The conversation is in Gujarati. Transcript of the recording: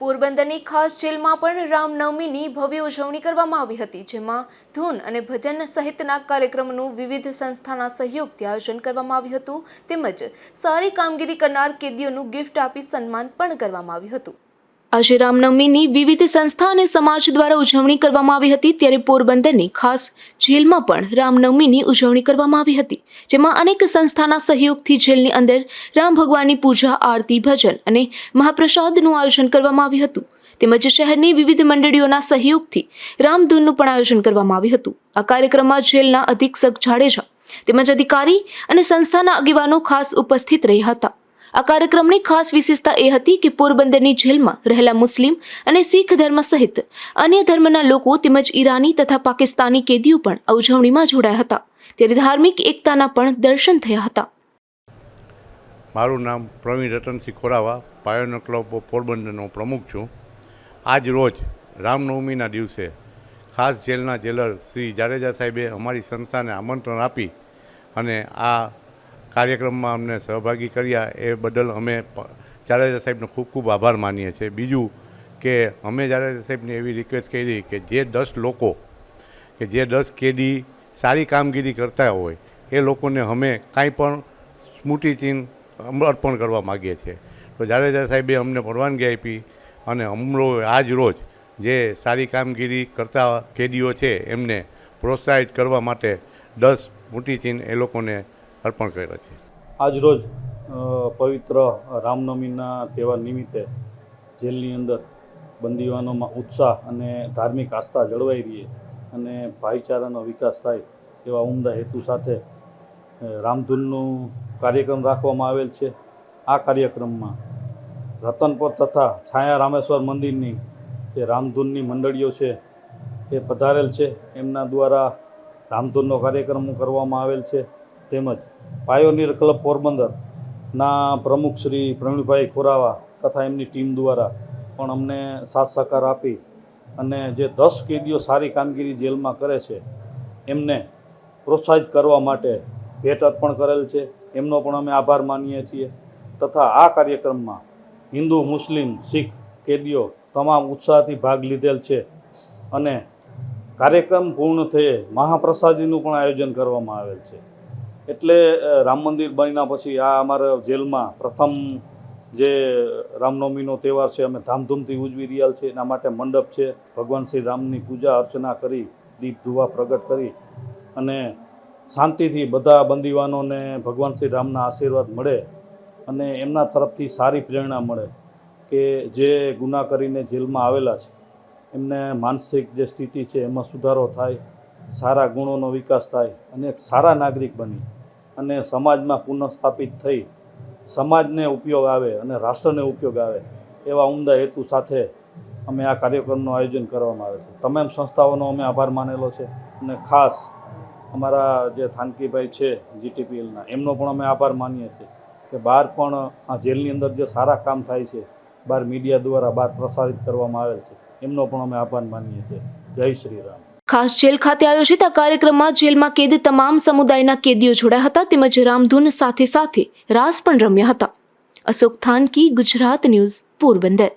પોરબંદરની ખાસ જેલમાં પણ રામનવમીની ભવ્ય ઉજવણી કરવામાં આવી હતી, જેમાં ધૂન અને ભજન સહિતના કાર્યક્રમનું વિવિધ સંસ્થાના સહયોગથી આયોજન કરવામાં આવ્યું હતું, તેમજ સારી કામગીરી કરનાર કેદીઓનું ગિફ્ટ આપી સન્માન પણ કરવામાં આવ્યું હતું. આજે રામનવમીની વિવિધ સંસ્થા અને સમાજ દ્વારા ઉજવણી કરવામાં આવી હતી ત્યારે પોરબંદરની ખાસ જેલમાં પણ રામનવમીની ઉજવણી કરવામાં આવી હતી, જેમાં અનેક સંસ્થાના સહયોગથી જેલની અંદર રામ ભગવાનની પૂજા, આરતી, ભજન અને મહાપ્રસાદનું આયોજન કરવામાં આવ્યું હતું. તેમજ શહેરની વિવિધ મંડળીઓના સહયોગથી રામધૂનનું પણ આયોજન કરવામાં આવ્યું હતું. આ કાર્યક્રમમાં જેલના અધિક્ષક જાડેજા તેમજ અધિકારી અને સંસ્થાના આગેવાનો ખાસ ઉપસ્થિત રહ્યા હતા. આ કાર્યક્રમની ખાસ વિશેષતા એ હતી કે પોરબંદરની જેલમાં રહેલા મુસ્લિમ અને શીખ ધર્મ સહિત અન્ય ધર્મના લોકો તેમજ ઈરાની તથા પાકિસ્તાની કેદીઓ પણ આ ઉજવણીમાં જોડાયા હતા. ત્યારે ધાર્મિક એકતાના પણ દર્શન થયા હતા. મારું નામ પ્રવીણ રતનસિંહ ખોરાવા પાયોનર ક્લબ પોરબંદરનો પ્રમુખ છું. આજ રોજ રામનવમીના દિવસે ખાસ જેલના જેલર શ્રી જાડેજા સાહેબે અમારી સંસ્થાને આમંત્રણ આપી અને આ કાર્યક્રમમાં અમને સહભાગી કર્યા, એ બદલ અમે જાડેજા સાહેબનો ખૂબ ખૂબ આભાર માનીએ છીએ. બીજું કે અમે જાડેજા સાહેબને એવી રિક્વેસ્ટ કરી કે જે દસ લોકો, કે જે દસ કેદી સારી કામગીરી કરતા હોય, એ લોકોને અમે કાંઈ પણ સ્મૃતિચિહ્ન અર્પણ કરવા માગીએ છીએ. તો જાડેજા સાહેબે અમને પરવાનગી આપી અને હમણો આજ રોજ જે સારી કામગીરી કરતા કેદીઓ છે, એમને પ્રોત્સાહિત કરવા માટે દસ સ્મૃતિચિહ્ન એ લોકોને અર્પણ કર્યા છે. આજરોજ પવિત્ર રામનવમીના તહેવાર નિમિત્તે જેલની અંદર બંદીવાનોમાં ઉત્સાહ અને ધાર્મિક આસ્થા જળવાઈ રહે અને ભાઈચારાનો વિકાસ થાય એવા ઉમદા હેતુ સાથે રામધૂનનું કાર્યક્રમ રાખવામાં આવેલ છે. આ કાર્યક્રમમાં રતનપર તથા છાયા રામેશ્વર મંદિરની જે રામધૂનની મંડળીઓ છે એ પધારેલ છે. એમના દ્વારા રામધૂનનો કાર્યક્રમ કરવામાં આવેલ છે. તેમજ પાયોનિયર ક્લબ પોરબંદરના પ્રમુખ શ્રી પ્રવીણભાઈ ખોરાવા તથા એમની ટીમ દ્વારા પણ અમને સાથ સહકાર આપી અને જે દસ કેદીઓ સારી કામગીરી જેલમાં કરે છે, એમને પ્રોત્સાહિત કરવા માટે ભેટ અર્પણ કરેલ છે. એમનો પણ અમે આભાર માનીએ છીએ. તથા આ કાર્યક્રમમાં હિન્દુ, મુસ્લિમ, શીખ કેદીઓ તમામ ઉત્સાહથી ભાગ લીધેલ છે અને કાર્યક્રમ પૂર્ણ થયે મહાપ્રસાદીનું પણ આયોજન કરવામાં આવેલ છે. એટલે રામ મંદિર બન્યા પછી આ અમારા જેલમાં પ્રથમ જે રામનવમીનો તહેવાર છે, અમે ધામધૂમથી ઉજવી રહ્યા છીએ. એના માટે મંડપ છે. ભગવાન શ્રી રામની પૂજા અર્ચના કરી, દીપ ધુવા પ્રગટ કરી અને શાંતિથી બધા બંદીવાનોને ભગવાન શ્રી રામના આશીર્વાદ મળે અને એમના તરફથી સારી પ્રેરણા મળે કે જે ગુના કરીને જેલમાં આવેલા છે, એમને માનસિક જે સ્થિતિ છે, એમાં સુધારો થાય, સારા ગુણોનો વિકાસ થાય અને એક સારા નાગરિક બની. અને સમાજમાં પુનઃસ્થાપિત થઈ સમાજને ઉપયોગ આવે અને રાષ્ટ્રને ઉપયોગ આવે એવા ઉમદા હેતુ સાથે અમે આ કાર્યક્રમનું આયોજન કરવામાં આવે છે. તમામ સંસ્થાઓનો અમે આભાર માનેલો છે અને ખાસ અમારા જે થાનકીભાઈ છે જીટીપીએલના, એમનો પણ અમે આભાર માનીએ છીએ કે બહાર પણ આ જેલની અંદર જે સારા કામ થાય છે, બહાર મીડિયા દ્વારા બહાર પ્રસારિત કરવામાં આવે છે, એમનો પણ અમે આભાર માનીએ છીએ. જય શ્રી રામ. ખાસ જેલ ખાતે આયોજિત આ કાર્યક્રમમાં જેલમાં કેદ તમામ સમુદાયના કેદીઓ જોડાયા હતા તેમજ રામધૂન સાથે સાથે રાસ પણ રમ્યા હતા. અશોક થાનકી, ગુજરાત ન્યૂઝ, પોરબંદર.